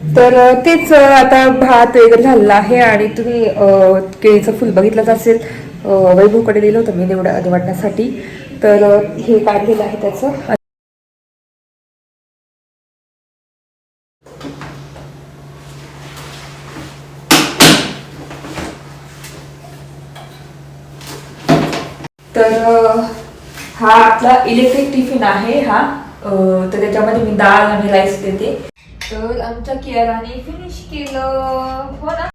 तर तेच आता भात वगैरे झालेला आहे आणि तुम्ही केळीचं फुल बघितलंच असेल. वैभवकडे दिलं होतं मी निवडा निवडण्यासाठी तर हे काढलेलं आहे त्याचं. तर हा आपला इलेक्ट्रिक टिफिन आहे हा. तर त्याच्यामध्ये मी डाळ आणि राईस देते. तर आमच्या कियाराने फिनिश केलं. हो ना?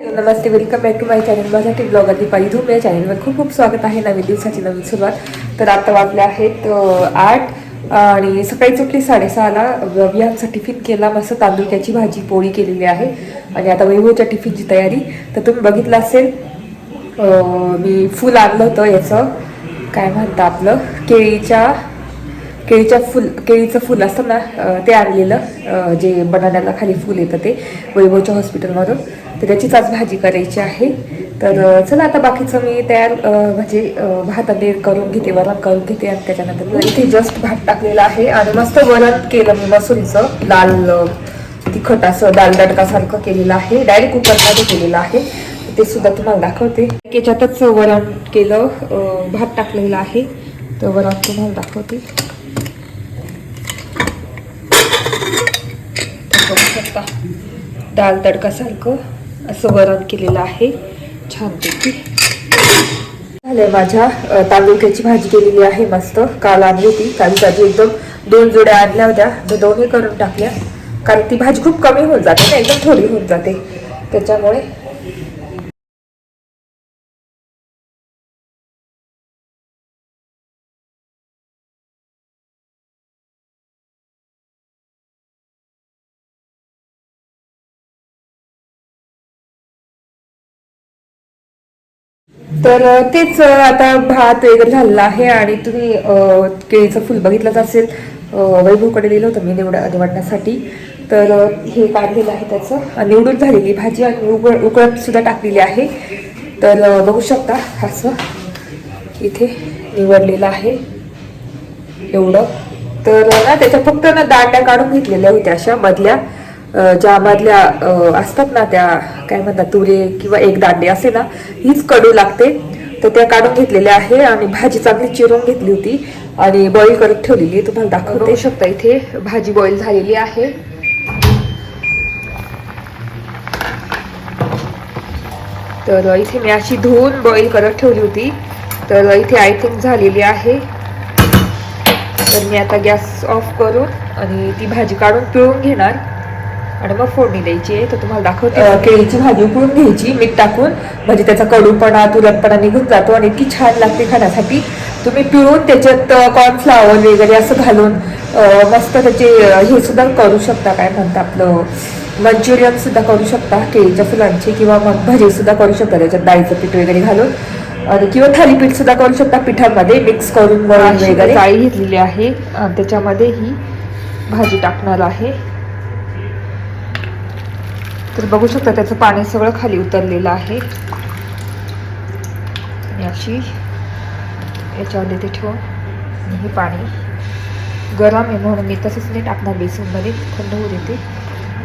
नमस्ते welcome back to my channel माझ्यासाठी ब्लॉगर दीपाली धूम या चॅनलवर खूप खूप स्वागत आहे. नवीन दिवसाची नवीन सुरुवात. तर आता वाजले आहेत आठ. आणि सकाळी सुटली साडेसहाला विहानचा टिफिन केला मस्त तांदुळक्याची भाजी पोळी केलेली आहे. आणि आता वैभवच्या टिफिनची तयारी. तर तुम्ही बघितलं असेल मी फुल आणलं होतं याचं. काय म्हणतं आपलं? केळीच्या केळीच्या फुल केळीचं फुल असतं ना ते आणलेलं. जे बनाण्याला खाली फुल येतं ते वैभवच्या हॉस्पिटलमधून तर त्याचीच आज भाजी करायची आहे. तर चला आता बाकीचं मी तयार म्हणजे भात आणि करून घेते वरण करून घेते आणि त्याच्यानंतर मी इथे जस्ट भात टाकलेला आहे आणि मस्त वरण केलं मी मसुरीचं लाल तिखट असं दाल दडकासारखं केलेलं आहे डायरेक्ट कुकरमध्ये केलेलं आहे. ते सुद्धा तुम्हाला दाखवते. याच्यातच वरण केलं भात टाकलेला आहे. तर वरण तुम्हाला दाखवते. दाल तडकासारखं असं वरण केलेलं आहे. छानपैकी झालंय माझ्या तांदूळक्याची भाजी केलेली आहे मस्त. काल आणली होती. काल भाजी एकदम दोन जोड्या आणल्या होत्या. तर दोन्ही करून टाकल्या. कारण ती भाजी खूप कमी होऊन जाते ना एकदम थोडी होऊन जाते. त्याच्यामुळे तर तेच आता भात वगैरे झालेला आहे आणि तुम्ही केळीचं फुल बघितलंच असेल. वैभवकडे दिलं होतं मी निवड निवडण्यासाठी. तर हे काढलेलं आहे त्याचं. आणि निवडून झालेली भाजी आणि उकळ उकळत सुद्धा टाकलेली आहे. तर बघू शकता असं. इथे निवडलेलं आहे. एवढं. तर ना त्याच्या फक्त ना दांड्या काढून घेतलेल्या होत्या अशा मधल्या. ज्यामधल्या ज्या मधल्या असतात ना त्या काय म्हणतात तुरे किंवा एक दांडे असे ना हीच कडू लागते. तर त्या काढून घेतलेल्या आहे आणि भाजी चांगली चिरून घेतली होती आणि बॉईल करत ठेवलेली तुम्हाला दाखवते. शकता इथे भाजी बॉईल झालेली आहे. तर इथे मी अशी धुवून बॉईल करत ठेवली होती. तर इथे आय थिंक झालेली आहे. तर मी आता गॅस ऑफ करून आणि ती भाजी काढून पिळून घेणार. आणि मग फोडणी द्यायची आहे तर तुम्हाला दाखवते. केळीची भाजी उकळून घ्यायची मीठ टाकून म्हणजे त्याचा कडूपणा तुरटपणा निघून जातो आणि इतकी छान लागते खाण्यासाठी. तुम्ही पिळून त्याच्यात कॉर्नफ्लावर वगैरे असं घालून मस्त त्याचे हे सुद्धा करू शकता काय म्हणता आपलं मंचुरियन सुद्धा करू शकता केळीच्या फुलांची किंवा मग भजी सुद्धा करू शकता त्याच्यात डाळीचं पीठ वगैरे घालून. आणि किंवा थालीपीठ सुद्धा करू शकता पिठामध्ये मिक्स करून वगैरे. जाळी घेतलेली आहे. त्याच्यामध्ये ही भाजी टाकणार आहे. तर बघू शकता त्याचं पाणी सगळं खाली उतरलेलं आहे. आणि अशी याच्यामध्ये ते ठेवून आणि हे पाणी गरम आहे म्हणून मी तसंच नाही टाकणार बेसनमध्ये थंड होऊ देते.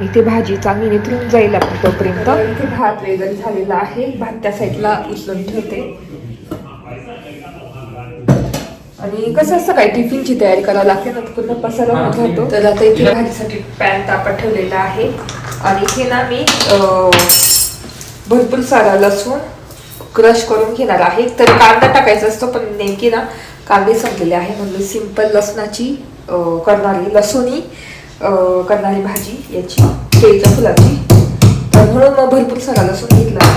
इथे भाजी चांगली निथरून जाईल आपली तोपर्यंत. इथे भात वगैरे झालेला आहे. भात त्या साईडला उचलून ठेवते. आणि कसं असतं काय टिफिनची तयारी करावी लागते ना पूर्ण पसारा होत तर आता इथे भाजीसाठी पॅन तापत ठेवलेला आहे. आणि इथे ना मी भरपूर सारा लसूण क्रश करून घेणार आहे. तर कांदा टाकायचा असतो पण नेमकी ना कांदे संपलेले आहे म्हणून सिंपल लसणाची करणारी लसुणी करणारी भाजी याची केळीच्या फुलाची. तर म्हणून मग भरपूर सारा लसूण घेतला.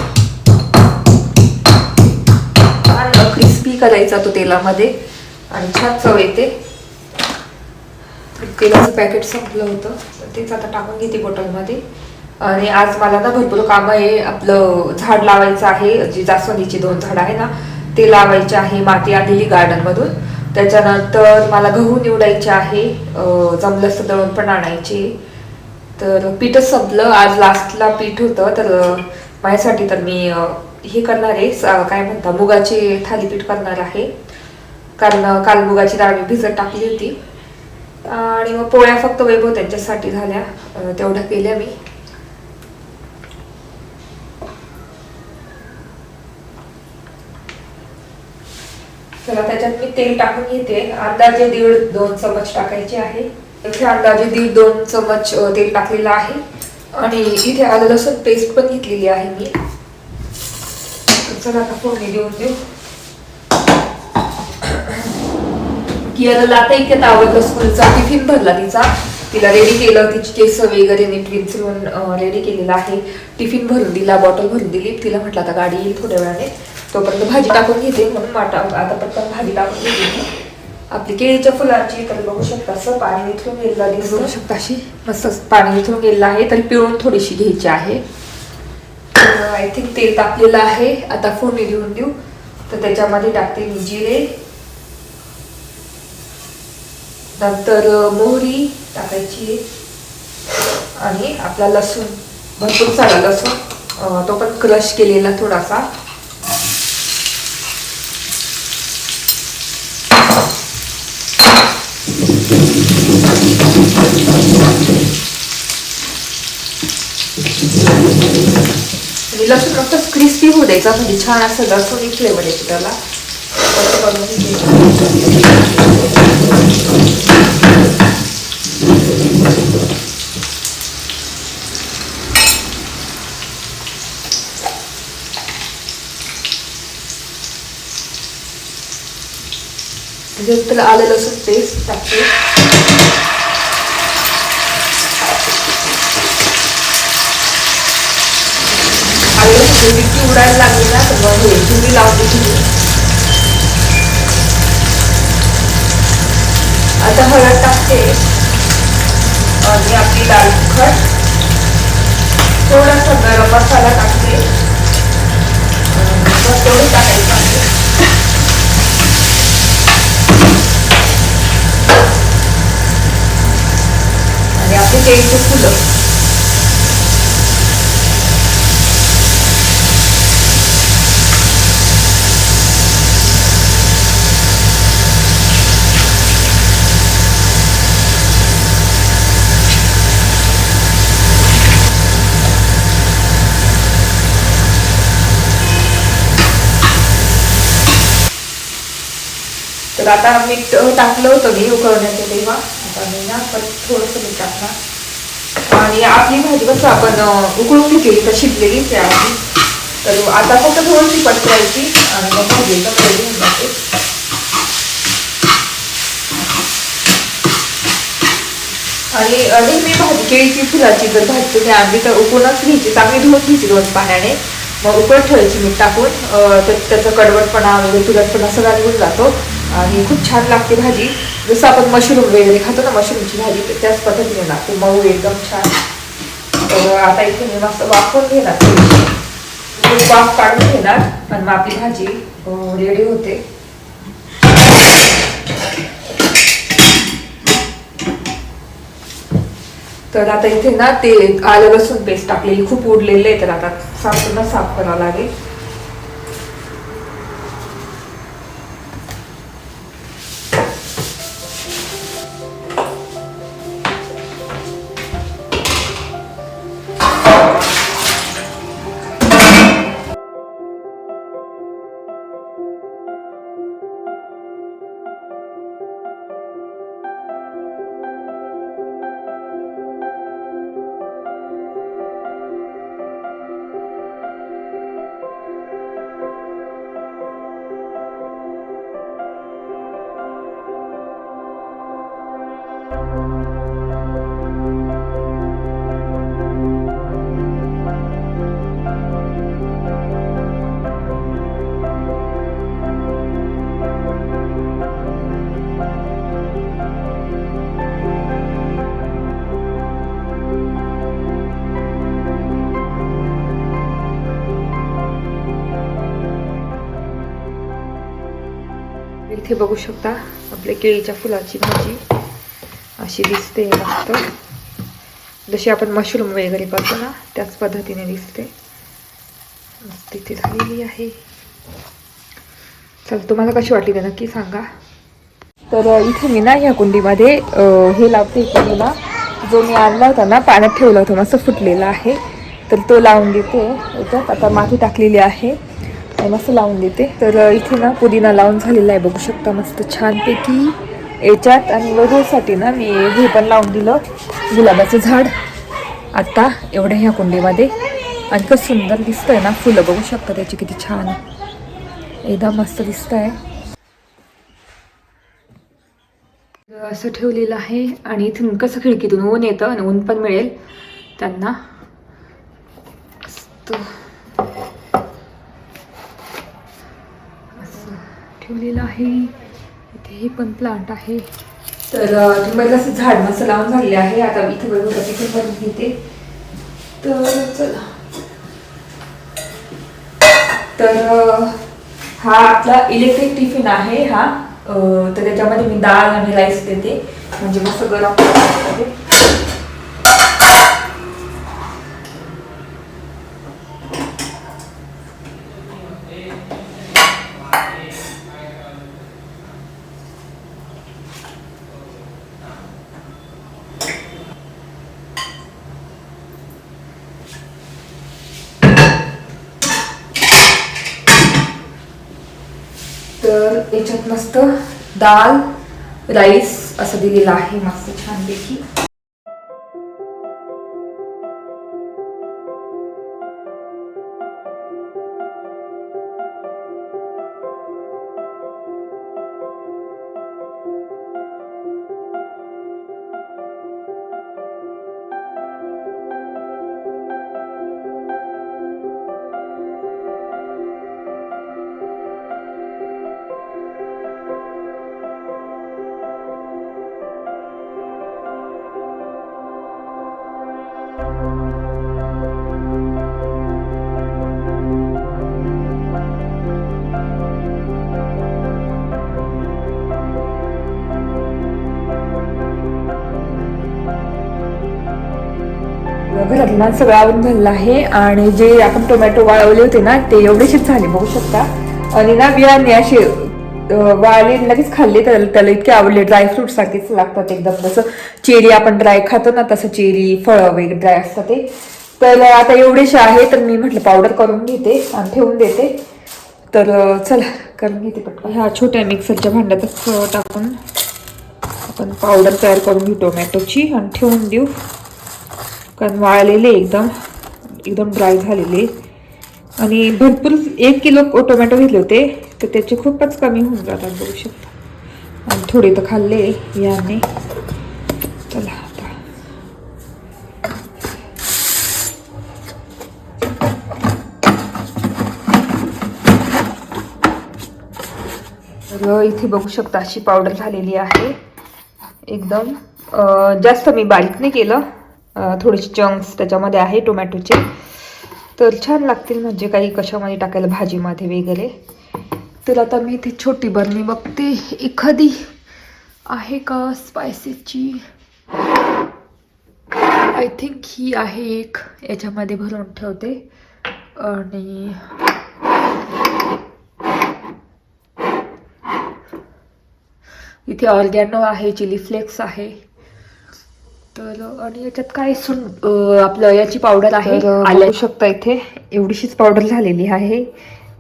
छान क्रिस्पी करायचा तो तेलामध्ये. आणि छान चव येते. तेलाचं पॅकेट संपलं होतं. तर तेच आता टाकून घेते बॉटलमध्ये आणि आज मला ना भरपूर कामं आहे. आपलं झाड लावायचं आहे. जी जास्वंदीची दोन झाड आहे ना ते लावायचे आहे. माती आणलेली गार्डनमधून त्याच्यानंतर मला गहू निवडायचे आहे. जमलंच दळून दळण पण आणायचे. तर पीठच संपलं. आज लास्टला पीठ होतं. तर माझ्यासाठी तर मी हे करणार आहे. स- काय म्हणता मुगाचे थालीपीठ करणार आहे. कारण काल मुगाची डाळ मी भिजत टाकली होती. आणि मग पोळ्या फक्त वैभव त्यांच्यासाठी झाल्या. तेवढ्या केल्या मी. चला त्याच्यात मी तेल टाकून घेते. अंदाजे दीड दोन चमच टाकायचे आहे. इथे अंदाजे दीड दोन चमच तेल टाकलेलं आहे. आणि इथे आलं लसूण पेस्ट पण घेतलेली आहे मी. चला आता फोडणी देऊन देऊ. कियाला आता इतक्यात आवडलं स्कूलचा टिफिन भरला तिचा. तिला रेडी केलं तिची केस वगैरे नीट विंचरून रेडी केलेला आहे. टिफिन भरून दिला बॉटल भरून दिली. तिला म्हटलं आता गाडी येईल थोड्या वेळाने. तोपर्यंत भाजी टाकून घेते म्हणून माटा आता पटकन भाजी टाकून घेते. आपली केळीच्या फुलांची तर बघू शकता असं पाणी इथून गेलेलं दिसू बघू शकता अशी. मस्त पाणी इथून गेलेलं आहे तर पिळून थोडीशी घ्यायची आहे. आय थिंक तेल टाकलेलं आहे. आता फोडणी देऊन देऊ. तर त्याच्यामध्ये टाकते मी जिरे. नंतर मोहरी टाकायची आणि आपला लसूण. भरपूर सारा लसूण. तो पण क्रश केलेला थोडासा. आणि लसूण फक्त क्रिस्पी होऊ द्यायचा. म्हणजे छान असं लसूण फ्लेवर येतो त्याला. जर करून घेते. म्हणजे त्याला आलं लसूण पेस्ट टाकते. आलं म्हणजे लसूण मिरची उडायला लागली ना तर मग हे तुम्ही लावते चुली आता हळद टाकते. आणि आपली लाल तिखट. थोडासा गरम मसाला टाकते. मग बस तेवढं आहे आणि आपली केळीची फुलं तर आता मीठ अ, टाकलं होतं मी उकळण्याच्या तेव्हा आता मी ना पण थोडंसं मीठ टाकणार आणि आपली भाजी कसं आपण उकळून घेतलेली तर शिजलेली त्या आधी तर आता फक्त थोडीशी पटकायची आणि मग भाजी एकदम रेडी होऊन जाते. आणि अ, नेहमी भाजी केळीची फुलाची जर भाजी तुम्ही आणली तर उकळूनच घ्यायची. चांगली धुवून घ्यायची दोन पाण्याने. मग उकळत ठेवायची मीठ टाकून तर त्याचा कडवटपणा वगैरे तुरटपणा सगळा निघून जातो. आणि खूप छान लागते भाजी. जसं आपण मशरूम वगैरे खातो ना मशरूमची भाजी तर त्याच पद्धतीने लागते. मऊ एकदम छान. तर आता इथे मी मस्त वाफवून घेणार. म्हणजे वाफ काढून घेणार आणि मग आपली भाजी रेडी होते. तर आता इथे ना ते आलं लसूण पेस्ट टाकलेली खूप उडलेले आहे तर आता साफ साफ करावं लागेल. इथे बघू शकता आपल्या केळीच्या फुलाची भाजी अशी दिसते मस्त. जशी आपण मशरूम वगैरे करतो ना त्याच पद्धतीने दिसते. तिथे झालेली आहे. चल तुम्हाला कशी वाटली ते नक्की सांगा. तर इथे मी ना ह्या कुंडीमध्ये हे लावते कुंडीला. जो मी आणला होता ना पाण्यात ठेवला होता मस्त फुटलेला आहे. तर तो लावून देते याच्यात आता माती टाकलेली आहे. मस्त लावून देते. तर इथे ना पुदिना लावून झालेला आहे बघू शकता मस्त छानपैकी. याच्यात आणि वधूसाठी ना मी हे पण लावून दिलं गुलाबाचं झाड. आता एवढ्या ह्या कुंडीमध्ये. आणि कसं सुंदर दिसतंय ना फुलं बघू शकता त्याची किती छान. एकदम मस्त दिसत आहे असं ठेवलेलं आहे आणि इथून कसं खिडकीतून ऊन येतं आणि ऊन पण मिळेल. त्यांना मस्त असं ठेवलेलं आहे. इथे हे पण प्लांट आहे. तर अं, असं झाड मस्त लावून झालेले आहे. आता इथे बघू तिथे पण घेते तर चला. तर हा आपला इलेक्ट्रिक टिफिन आहे हा. तर त्याच्यामध्ये मी डाळ आणि राईस देते. म्हणजे मस्त गरम याच्यात मस्त दाल राईस असं दिलेलं आहे. मस्त छानपैकी घरातला ना सगळं आवरून झालेलं आहे. आणि जे आपण टोमॅटो वाळवले होते ना ते एवढेशीच झाले बघू शकता. आणि ना बियाणे असे वाळले लगेच खाल्ले तर त्याला इतके आवडले. ड्रायफ्रूट सारखेच लागतात एकदम. जसं चेरी आपण ड्राय खातो ना तसं चेरी फळं वगैरे ड्राय असतात ते. तर आता एवढेसे आहे तर मी म्हटलं पावडर करून घेते आणि ठेवून देते. तर चला करून घेते पटकन. ह्या छोट्या मिक्सरच्या भांड्यातच टाकून आपण पावडर तयार करून घेऊ टोमॅटोची आणि ठेवून देऊ. कारण वाळलेले एकदम एकदम ड्राय झालेले. आणि भरपूर एक किलो टोमॅटो घेतले होते तर त्याचे खूपच कमी होऊन जातात बघू शकता. आणि थोडे तर खाल्ले याने. चला आता. तर इथे बघू शकता अशी पावडर झालेली आहे. एकदम जास्त मी बारीक नाही केलं. थोडेसे चंक्स त्याच्यामध्ये आहे टोमॅटोचे तर छान लागतील म्हणजे काही कशामध्ये टाकायला भाजीमध्ये वगैरे. तर आता मी इथे छोटी बरणी बघते. एखादी आहे का स्पायसेसची आय थिंक ही आहे एक. याच्यामध्ये भरून ठेवते. आणि इथे ऑर्गॅनो आहे चिली फ्लेक्स आहे. तर आणि याच्यात काय सुन आपलं याची पावडर आहे? आल्या शकता इथे एवढीशीच पावडर झालेली आहे.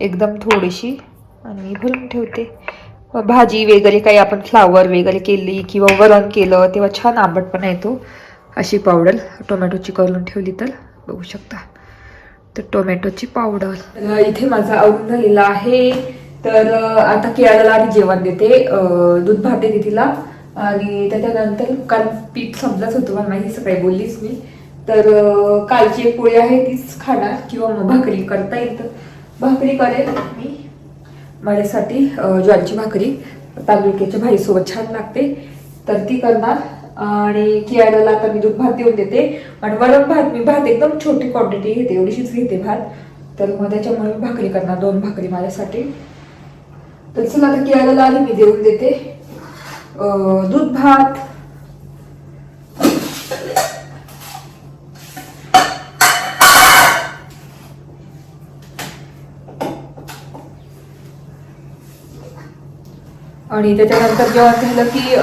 एकदम थोडीशी. आणि मी भरून ठेवते. भाजी वगैरे काही आपण फ्लावर वगैरे केली किंवा वरण केलं तेव्हा छान आंबटपणा येतो अशी पावडर टोमॅटोची करून ठेवली तर बघू शकता. तर टोमॅटोची पावडर इथे माझा आवरून झालेला आहे. तर आता केळाला आधी जेवण देते. दूध भात देते तिला. आणि त्याच्यानंतर काल पीठ समजाच होतं मला माहिती सकाळी बोललीच मी. तर कालची एक पोळी आहे तीच खाणार किंवा मग भाकरी करता येईल तर. भाकरी करेल मी. माझ्यासाठी ज्वारीची भाकरी तांदुळक्याच्या भाईसोबत छान लागते. तर ती करणार. आणि कियाला आता मी दूध भात देऊन देते. आणि वरण भात मी भात एकदम छोटी क्वांटिटी घेते एवढीशीच घेते भात. तर मग त्याच्यामुळे मी भाकरी करणार दोन भाकरी माझ्यासाठी. तर चला आता कियाला आधी मी देऊन देते. दूध भात. आणि त्याच्यानंतर जेवण झालं की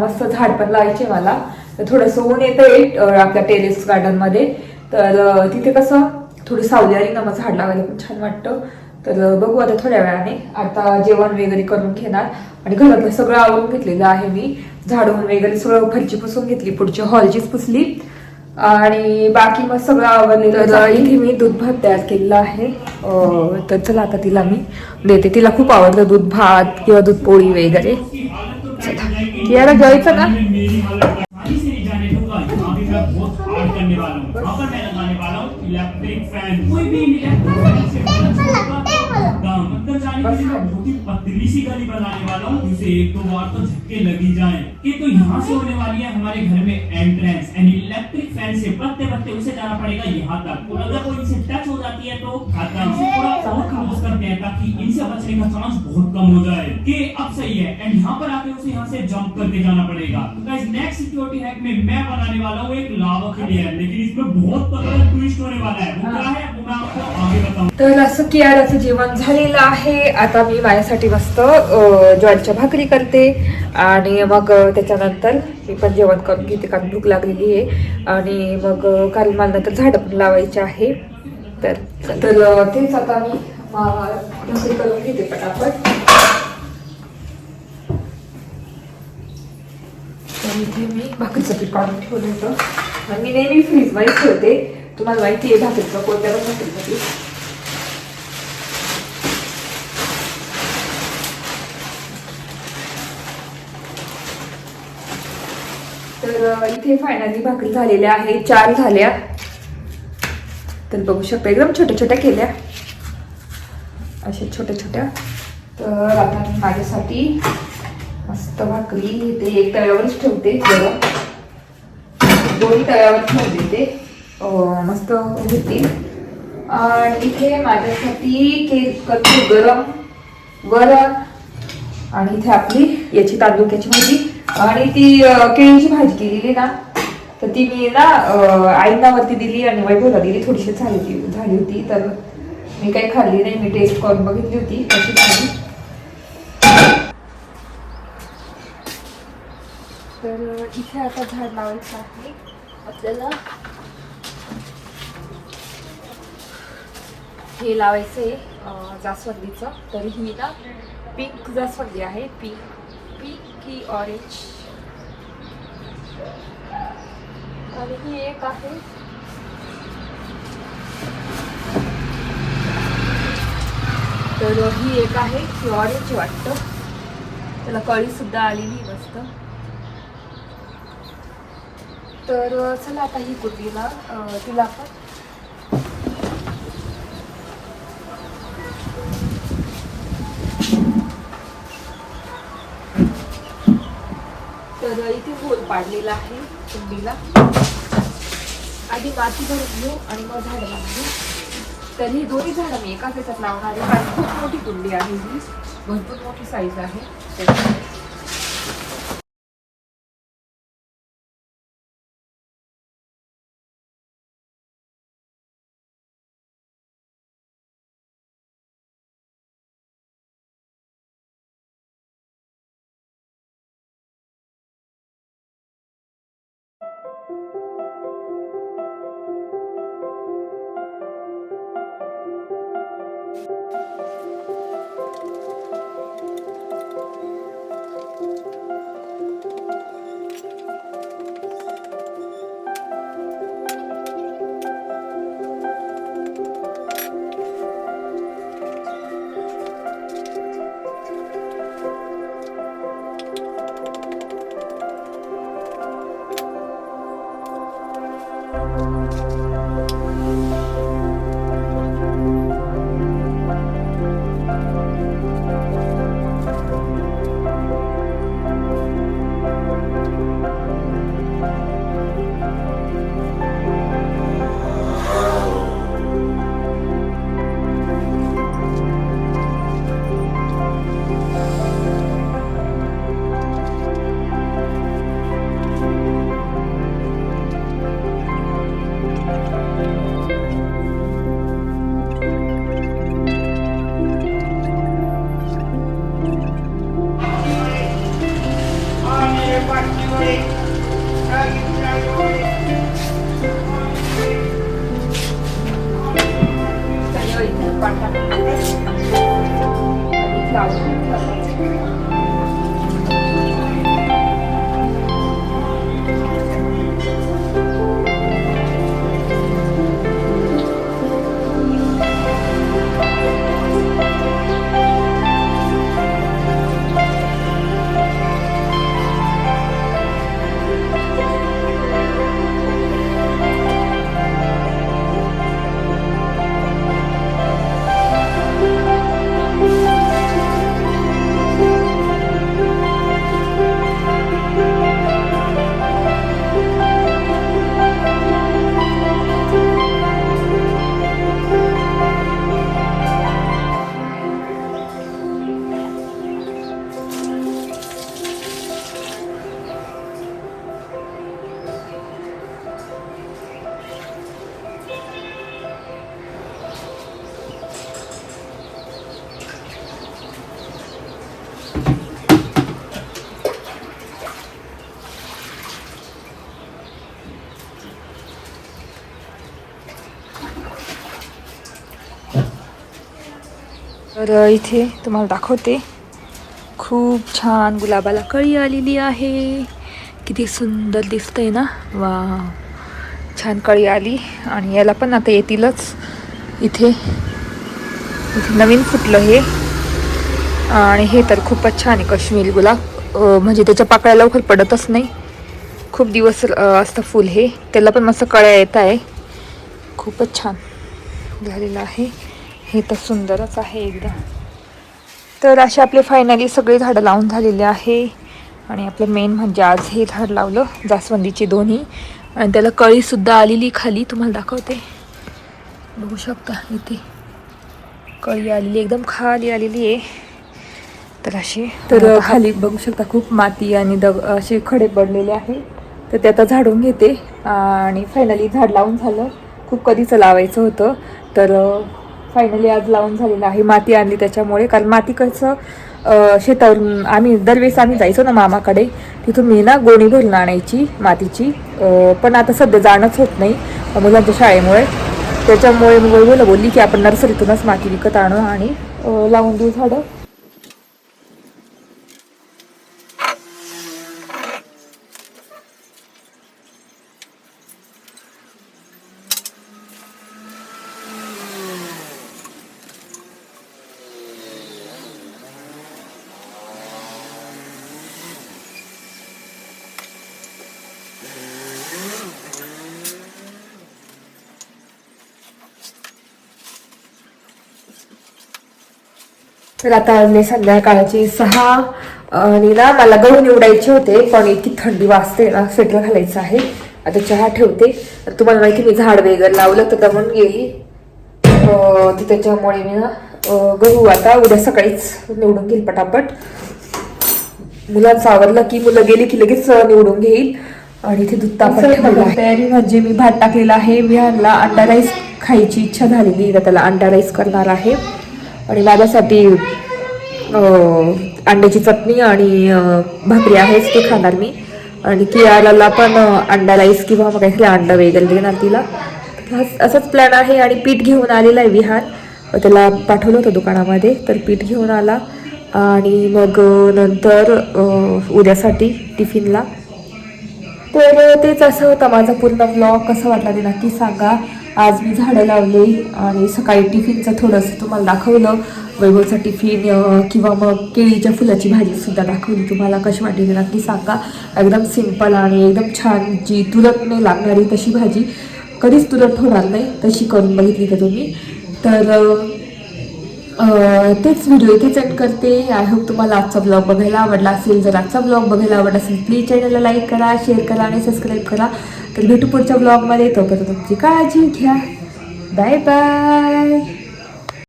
मस्त झाड पण लावायचे मला तर थोडंसं ऊन येतं आपल्या टेरेस गार्डनमध्ये. तर तिथे कसं थोडी सावली आली ना मग झाड लावायला पण छान वाटतं. तर बघू आता थोड्या वेळाने. आता जेवण वगैरे करून घेणार. आणि घरातलं सगळं आवरून घेतलेलं आहे मी. झाडून वगैरे सगळं फरची पुसून घेतली पुढची हॉलचीच पुसली. आणि बाकी मग सगळं आवडलेलं इथे मी दूध भात तयार केलेला आहे. तर चला आता तिला मी देते. तिला खूप आवडतं दूध भात किंवा दूध पोळी वगैरे. याला जेवायचं ना हूँ वाला हूँ इलेक्ट्रिक फैन कोई भी इलेक्ट्रिक मैं बहुत ही बनाने वाला हूँ जिसे एक दो बार तो झटके लगी जाए। कि तो यहाँ से होने वाली है हमारे घर में एंट्रेंस एंड इलेक्ट्रिक फ़ैन से बदते बदते उसे जाना पड़ेगा यहाँ तक। और अगर कोई इनसे टच हो जाती है तो खाता थोड़ा और क्लोज करते हैं ताकि इनसे बचने का चांस बहुत कम हो जाए। कि अब सही है एंड यहाँ पर आके उसे यहाँ से जंप करके जाना पड़ेगा। गाइस नेक्स्ट सिक्योरिटी हैक में मैं बनाने वाला हूँ एक लावा क्लियर लेकिन इसमें बहुत तगड़ा ट्विस्ट होने वाला है। वो क्या है? वो मैं आपको आगे बताऊंगा तर असं जेवण झालेलं आहे. आता मी माझ्यासाठी मस्त ज्वारीच्या भाकरी करते. आणि मग त्याच्यानंतर मी पण जेवण करून घेते कारण भूक लागलेली आहे. आणि मग कारण मला नंतर झाडं पण लावायचे आहे. तर तर तेच आता मी भाकरी करून घेते पटापट. तर इथे मी भाकरीचं पीठ काढून ठेवलं होतं. मी नेहमी फ्रीजमध्ये ठेवते. तुम्हाला माहिती आहे भाकरीचं कोणत्या पण भाकरीचं पीठ. तर इथे फायनली भाकरी झालेल्या आहे चार झाल्या. तर बघू शकता एकदम छोट्या छोट्या केल्या. अशा छोट्या छोट्या तर आता मी माझ्यासाठी मस्त भाकरी ते एक तव्यावरच ठेवते गरम. दोन्ही तव्यावर ठेवते ते मस्त होतील आणि इथे माझ्यासाठी केक गरम वरण आणि इथे आपली याची तांदूळक्याची भाजी. आणि ती केळीची भाजी केलेली ना तर ती मी ना अं, आईंना वरती दिली आणि वैभवला दिली थोडीशी झाली होती झाली होती तर मी काही खाल्ली नाही मी टेस्ट करून बघितली होती कशी झाली. तर इथे आता झाड लावायचं आहे आपल्याला. हे लावायचं आहे जास्वंदीचं तर ही ना पिंक जास्वंदी आहे पिंक पिंक की ऑरेंज आणि ही एक आहे. तर ही एक आहे ही ऑरेंज वाटतं. त्याला कळी सुद्धा आलेली मस्त. तर चला आता ही कुर्तीला तिला आपण तर इथे होल पाडलेला आहे कुंडीला. आधी माती भरून घेऊ आणि मग झाडं लावून घेऊ तर ही दोन्ही झाडं मी एकाच याच्यात लावणार आहे. कारण खूप मोठी कुंडी आहे ही. भरपूर मोठी साईज आहे. Trời ơi, còn thằng इथे तुम्हाला दाखवते खूप छान गुलाबाला कळी आलेली आहे। किती सुंदर दिसतंय ना? वा छान कळी आली. आणि याला पण आता येतीलच. इथे इथे नवीन फुटलं हे. आणि हे तर खूपच छान आहे काश्मीरी गुलाब. म्हणजे त्याच्या पाकळ्या लवकर पडतच नाही. खूप दिवस असतं फुल हे. त्याला पण मस्त कळ्या येत आहे. खूपच छान झालेलं आहे. हे तर सुंदरच आहे एकदम. तर असे आपले फायनली सगळे झाडं लावून झालेले आहे. आणि आपलं मेन म्हणजे आज हे झाड लावलं जास्वंदीची दोन्ही. आणि त्याला कळीसुद्धा आलेली खाली तुम्हाला दाखवते. बघू शकता इथे कळी आलेली एकदम खाली आलेली आहे. तर अशी तर खाली बघू शकता खूप माती आणि दग असे खडे पडलेले आहे तर ते आता झाडून घेते. आणि फायनली झाड लावून झालं. खूप कधीचं लावायचं होतं. तर फायनली आज लावून झालेलं आहे. माती आणली त्याच्यामुळे. कारण माती कसं शेतावर शेतावरून आम्ही दरवेळेस आम्ही जायचो ना मामाकडे. तिथून मी ना गोणी भरून आणायची मातीची. पण आता सध्या जाणंच होत नाही मुलांच्या शाळेमुळे. त्याच्यामुळे मुलं बोलली की आपण नर्सरीतूनच माती विकत आणू आणि लावून देऊ झाडं. तर आता वाजले संध्याकाळचे सहा आणि ना मला गहू निवडायचे होते पण इतकी थंडी वाजते ना स्वेटर घालायचं आहे. आता चहा ठेवते. तुम्हाला माहिती मी झाड वगैरे लावलं तर दमून गेली. तर त्याच्यामुळे मी ना गहू आता उद्या सकाळीच निवडून घेईल पटापट. मुलांचं आवरलं की मुलं गेली की लगेच निवडून घेईल. आणि इथे दूध तापत. तयारी म्हणजे मी भात टाकलेला आहे. विहानला अंडा राईस खायची इच्छा झालेली त्याला अंडा राईस करणार आहे. आणि माझ्यासाठी अंड्याची चटणी आणि भाकरी आहेच ती खाणार मी. आणि कियाला पण अंडा राईस किंवा मग काहीतरी अंडा वगैरे देणार तिला. असाच प्लॅन आहे आणि पीठ घेऊन आलेला आहे विहान. त्याला पाठवलं होतं दुकानामध्ये तर पीठ घेऊन आला. आणि मग नंतर उद्यासाठी टिफिनला तर तेच असं होतं माझा पूर्ण ब्लॉग कसा वाटला ते नक्की सांगा. आज मी झाडं लावले आणि सकाळी टिफिनचं थोडंसं तुम्हाला दाखवलं. वैभवचं टिफिन किंवा मग केळीच्या फुलाची भाजीसुद्धा दाखवली. तुम्हाला कशी वाटली ते नक्की सांगा. एकदम सिंपल आणि एकदम छान जी तुरट नाही लागणारी तशी भाजी. कधीच तुरट होणार नाही तशी करून बघितली का तुम्ही? तर तेच व्हिडिओ इथेच एंड करते. आय होप तुम्हाला आजचा ब्लॉग बघायला आवडला असेल. जर आजचा ब्लॉग बघायला आवडला असेल प्लीज चॅनलला लाईक करा शेअर करा आणि सबस्क्राईब करा. तर भेटू पुढच्या ब्लॉगमध्ये तोपर्यंत तुमची काळजी घ्या. Bye bye